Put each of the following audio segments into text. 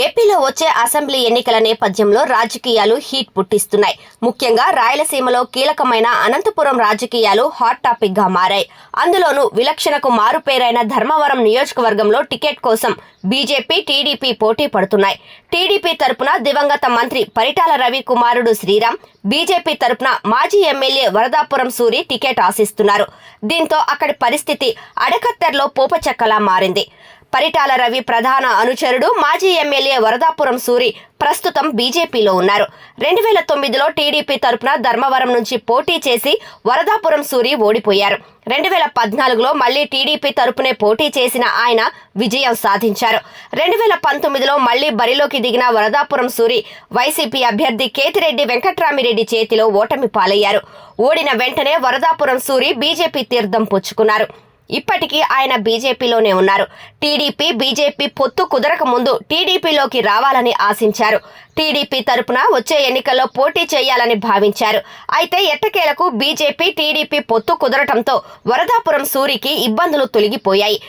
ఏపీలో వచ్చే అసెంబ్లీ ఎన్నికల నేపథ్యంలో రాజకీయాలు హీట్ పుట్టిస్తున్నాయి. ముఖ్యంగా రాయలసీమలో కీలకమైన అనంతపురం రాజకీయాలు హాట్ టాపిక్గా మారాయి. అందులోనూ విలక్షణకు మారుపేరైన ధర్మవరం నియోజకవర్గంలో టికెట్ కోసం బీజేపీ టీడీపీ పోటీ పడుతున్నాయి. టీడీపీ తరపున దివంగత మంత్రి పరిటాల రవి కుమారుడు శ్రీరామ్ బీజేపీ తరపున మాజీ ఎమ్మెల్యే వరదాపురం సూరి టికెట్ ఆశిస్తున్నారు. దీంతో అక్కడి పరిస్థితి అడకత్తెర్లో పోపచెక్కలా మారింది. పరిటాల రవి ప్రధాన అనుచరుడు మాజీ ఎమ్మెల్యే వరదాపురం సూరి ప్రస్తుతం బీజేపీలో ఉన్నారు. రెండు వేల తొమ్మిదిలో టీడీపీ తరపున ధర్మవరం నుంచి పోటీ చేసి వరదాపురం సూరి ఓడిపోయారు. రెండు వేల పద్నాలుగులో మళ్ళీ టీడీపీ తరపునే పోటీ చేసిన ఆయన విజయం సాధించారు. రెండు వేల పంతొమ్మిదిలో మళ్ళీ బరిలోకి దిగిన వరదాపురం సూరి వైసీపీ అభ్యర్థి కేతిరెడ్డి వెంకట్రామిరెడ్డి చేతిలో ఓటమి పాలయ్యారు. ఓడిన వెంటనే వరదాపురం సూరి బీజేపీ తీర్థం పుచ్చుకున్నారు. ఇప్పటికీ ఆయన బీజేపీలోనే ఉన్నారు. టీడీపీ బీజేపీ పొత్తు కుదరక ముందు టీడీపీలోకి రావాలని ఆశించారు. టీడీపీ తరపున వచ్చే ఎన్నికల్లో పోటీ చేయాలని భావించారు. అయితే ఎట్టకేలకు బీజేపీ టీడీపీ పొత్తు కుదరటంతో వరదాపురం సూరికి ఇబ్బందులు తొలగిపోయాయి.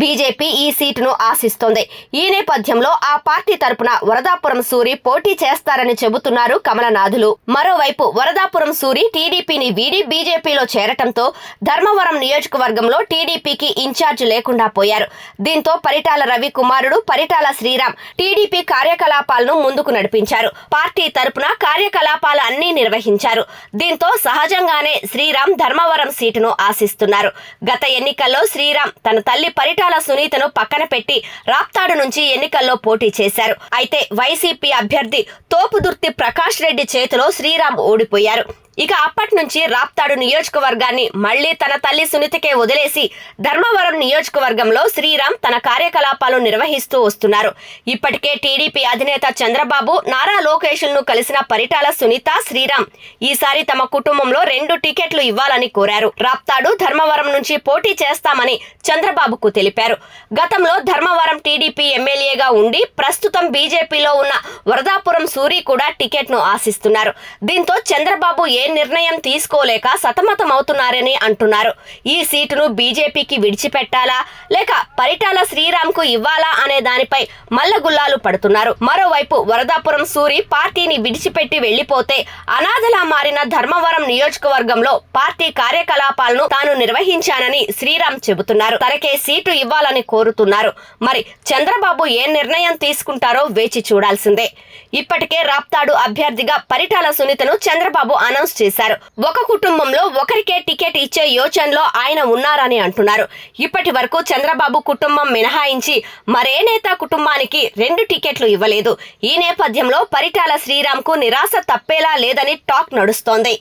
బీజేపీ ఈ సీటును ఆశిస్తోంది. ఈ నేపథ్యంలో ఆ పార్టీ తరపున వరదాపురం సూరి పోటీ చేస్తారని చెబుతున్నారు కమలనాథులు. మరోవైపు వరదాపురం సూరి టీడీపీని వీడి బీజేపీలో చేరటంతో ధర్మవరం నియోజకవర్గంలో టీడీపీకి ఇన్ఛార్జ్ లేకుండా పోయారు. దీంతో పరిటాల రవి కుమారుడు పరిటాల శ్రీరామ్ టీడీపీ కార్యకలాపాలను ముందుకు నడిపించారు. పార్టీ తరపున కార్యకలాపాలు అన్నీ నిర్వహించారు. దీంతో సహజంగానే శ్రీరామ్ ధర్మవరం సీటును ఆశిస్తున్నారు. గత ఎన్నికల్లో శ్రీరామ్ తన తల్లి పరిటాల సునీతను పక్కన పెట్టి రాప్తాడు నుంచి ఎన్నికల్లో పోటీ చేశారు. అయితే వైసీపీ అభ్యర్థి తోపుదుర్తి ప్రకాష్ రెడ్డి చేతిలో శ్రీరామ్ ఓడిపోయారు. ఇక అప్పటి నుంచి రాప్తాడు నియోజకవర్గాన్ని మళ్ళీ తన తల్లి సునీతకే వదిలేసి ధర్మవరం నియోజకవర్గంలో శ్రీరామ్ తన కార్యకలాపాలు నిర్వహిస్తూ వస్తున్నారు. ఇప్పటికే టీడీపీ అధినేత చంద్రబాబు నారా లోకేష్లను కలిసిన పరిటాల సునీత శ్రీరామ్ ఈసారి తమ కుటుంబంలో రెండు టికెట్లు ఇవ్వాలని కోరారు. రాప్తాడు ధర్మవరం నుంచి పోటీ చేస్తామని చంద్రబాబుకు తెలిపారు. గతంలో ధర్మవరం టీడీపీ ఎమ్మెల్యేగా ఉండి ప్రస్తుతం బీజేపీలో ఉన్న వరదాపురం సూరి కూడా టికెట్ను ఆశిస్తున్నారు. దీంతో చంద్రబాబు ఏ నిర్ణయం తీసుకోలేక సతమతమవుతున్నారని అంటున్నారు. ఈ సీటును బీజేపీకి విడిచిపెట్టాలా? లేక పరిటాల శ్రీరామ్కు ఇవ్వాలా అనే దానిపై మల్లగుల్లాలు పడుతున్నారు. మరోవైపు వరదాపురం సూరి పార్టీని విడిచిపెట్టి వెళ్ళిపోతే అనాథలా మారిన ధర్మవరం నియోజకవర్గంలో పార్టీ కార్యకలాపాలను తాను నిర్వహించానని శ్రీరామ్ చెబుతున్నారు. తనకే సీటు ఇవ్వాలని కోరుతున్నారు. మరి చంద్రబాబు ఏ నిర్ణయం తీసుకుంటారో వేచి చూడాల్సిందే. ఇప్పటికే రాప్తాడు అభ్యర్థిగా పరిటాల సునీతను చంద్రబాబు అనౌన్స్ చేశారు. ఒక కుటుంబంలో ఒకరికే టికెట్ ఇచ్చే యోచనలో ఆయన ఉన్నారని అంటున్నారు. ఇప్పటి వరకు చంద్రబాబు కుటుంబం మినహాయించి మరే నేత కుటుంబానికి రెండు టికెట్లు ఇవ్వలేదు. ఈ నేపథ్యంలో పరిటాల శ్రీరామ్కు నిరాశ తప్పేలా లేదని టాక్ నడుస్తోంది.